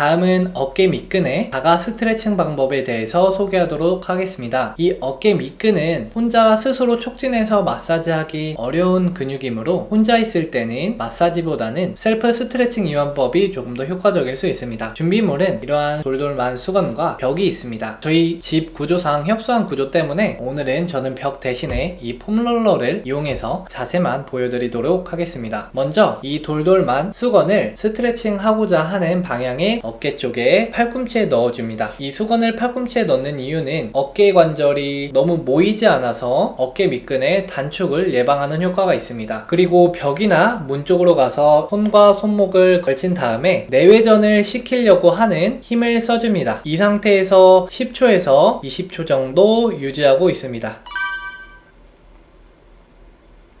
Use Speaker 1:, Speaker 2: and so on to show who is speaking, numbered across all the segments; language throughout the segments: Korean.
Speaker 1: 다음은 어깨 밑근의 자가 스트레칭 방법에 대해서 소개하도록 하겠습니다. 이 어깨 밑근은 혼자 스스로 촉진해서 마사지하기 어려운 근육이므로 혼자 있을 때는 마사지보다는 셀프 스트레칭 이완법이 조금 더 효과적일 수 있습니다. 준비물은 이러한 돌돌만 수건과 벽이 있습니다. 저희 집 구조상 협소한 구조 때문에 오늘은 저는 벽 대신에 이 폼롤러를 이용해서 자세만 보여드리도록 하겠습니다. 먼저 이 돌돌만 수건을 스트레칭 하고자 하는 방향의 어깨 쪽에 팔꿈치에 넣어줍니다. 이 수건을 팔꿈치에 넣는 이유는 어깨 관절이 너무 모이지 않아서 어깨 밑근의 단축을 예방하는 효과가 있습니다. 그리고 벽이나 문 쪽으로 가서 손과 손목을 걸친 다음에 내외전을 시키려고 하는 힘을 써줍니다. 이 상태에서 10초에서 20초 정도 유지하고 있습니다.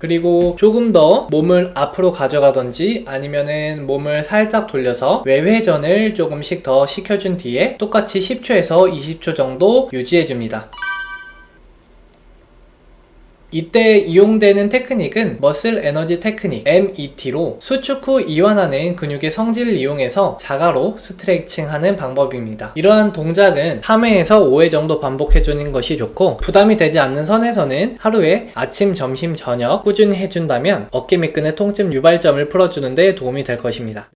Speaker 1: 그리고 조금 더 몸을 앞으로 가져가던지 아니면은 몸을 살짝 돌려서 외회전을 조금씩 더 시켜준 뒤에 똑같이 10초에서 20초 정도 유지해줍니다. 이때 이용되는 테크닉은 머슬 에너지 테크닉 MET로 수축 후 이완하는 근육의 성질을 이용해서 자가로 스트레칭하는 방법입니다. 이러한 동작은 3회에서 5회 정도 반복해주는 것이 좋고 부담이 되지 않는 선에서는 하루에 아침, 점심, 저녁 꾸준히 해준다면 어깨 밑근의 통증 유발점을 풀어주는 데 도움이 될 것입니다.